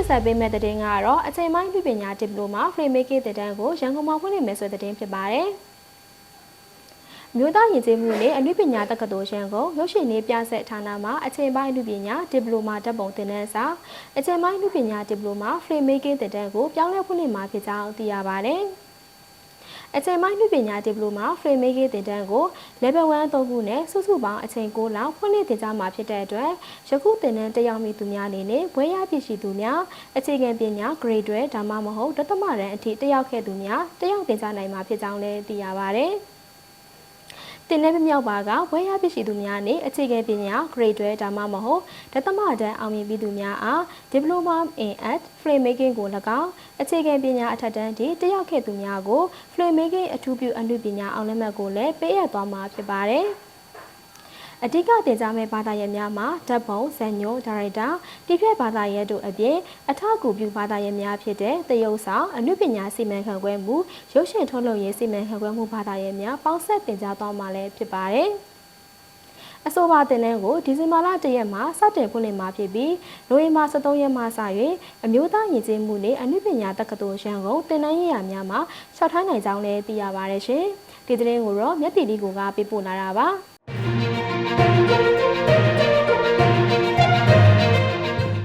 အခုတက်ဆက်ပေးမဲ့တဲ့တင်ကတော့အချိန်ပိုင်းပြည်ပညာဒီပလိုမာ frame making တဲ့တန်းကိုရန်ကုန်မှာဖွင့်လှစ်မယ်ဆိုတဲ့တင်ဖြစ်ပါတယ်။မြို့သားယဉ်ကျေးမှုနဲ့အနုပညာတက္ကသိုလ်ရန်ကုန်ရုပ်ရှင်ရေးပြဆက်ဌာနမှာအချိန်ပိုင်းအနုပညာဒီပလိုမာတပ်ပုံသင်တန်းစာအချိန်ပိုင်းအနုပညာဒီပလိုမာ frame making တဲ့တန်းကိုပြောင်းလဲဖွင့်လှစ်မှာဖြစ်ကြောင်းသိရပါတယ်။ အချိန်ပိုင်းပြည်ပညာဒီပလိုမာ frame making သင်တန်းကို level 1အသုံးခုနဲ့စုစုပေါင်းအချိန်6လဖွင့်လှစ်သင်ကြားမှာဖြစ်တဲ့အတွက်ယခုသင်တန်းတက်ရောက်မိသူများအနေနဲ့ဘွဲရပြည့်ရှိသူများအခြေခံပညာ grade တွေဒါမှမဟုတ်ဒသမရန်အထိတက်ရောက်ခဲ့သူများတက်ရောက်သင်ကြားနိုင်မှာဖြစ်ကြောင်းလည်းသိရပါဗျ။ တင်တဲ့မြောက်ပါကဘွဲရပစ္စည်းသူများနဲ့အခြေခံပညာ grade 12ဒါမှမဟုတ်ဒသမတန်းအောင်မြင်ပြီးသူများအား diploma in art frame making ကို၎င်းအခြေခံပညာအထက်တန်းထိတက်ရောက်ခဲ့သူများကို frame making အထူးပြုအမှုပညာအောင်လက်မှတ်ကိုလည်းပေးအပ်သွားမှာဖြစ်ပါတယ်။ အဓိကတင်ကြားမဲ့ဘာသာရပ်များမှာဓာတ်ပုံဇာညိုဒါရိုက်တာတိဖြတ်ဘာသာရပ်တို့အပြင်အထောက်အကူပြုဘာသာရပ်များဖြစ်တဲ့တရုတ်ဆောင်အနုပညာစီမံခန့်ခွဲမှုရုပ်ရှင်ထုတ်လုပ်ရေးစီမံခန့်ခွဲမှုဘာသာရပ်များပေါင်းဆက်တင်ကြားသွားမှာလည်းဖြစ်ပါတယ်။အဆိုပါတင်နန်းကိုဒီဇင်ဘာလ၁ရက်မှာစတင်ဖွင့်လှစ်မှာဖြစ်ပြီးနိုဝင်ဘာ23ရက်မှစ၍အမျိုးသားယဉ်ကျေးမှုနှင့်အနုပညာတက္ကသိုလ်ရန်ကုန်တင်နန်းရည်ရများမှာရှောက်ထားနိုင်ကြောင်းလည်းသိရပါတယ်ရှင်။ဒီသတင်းကိုတော့မြက်တီလီကိုကပေးပို့လာတာပါ။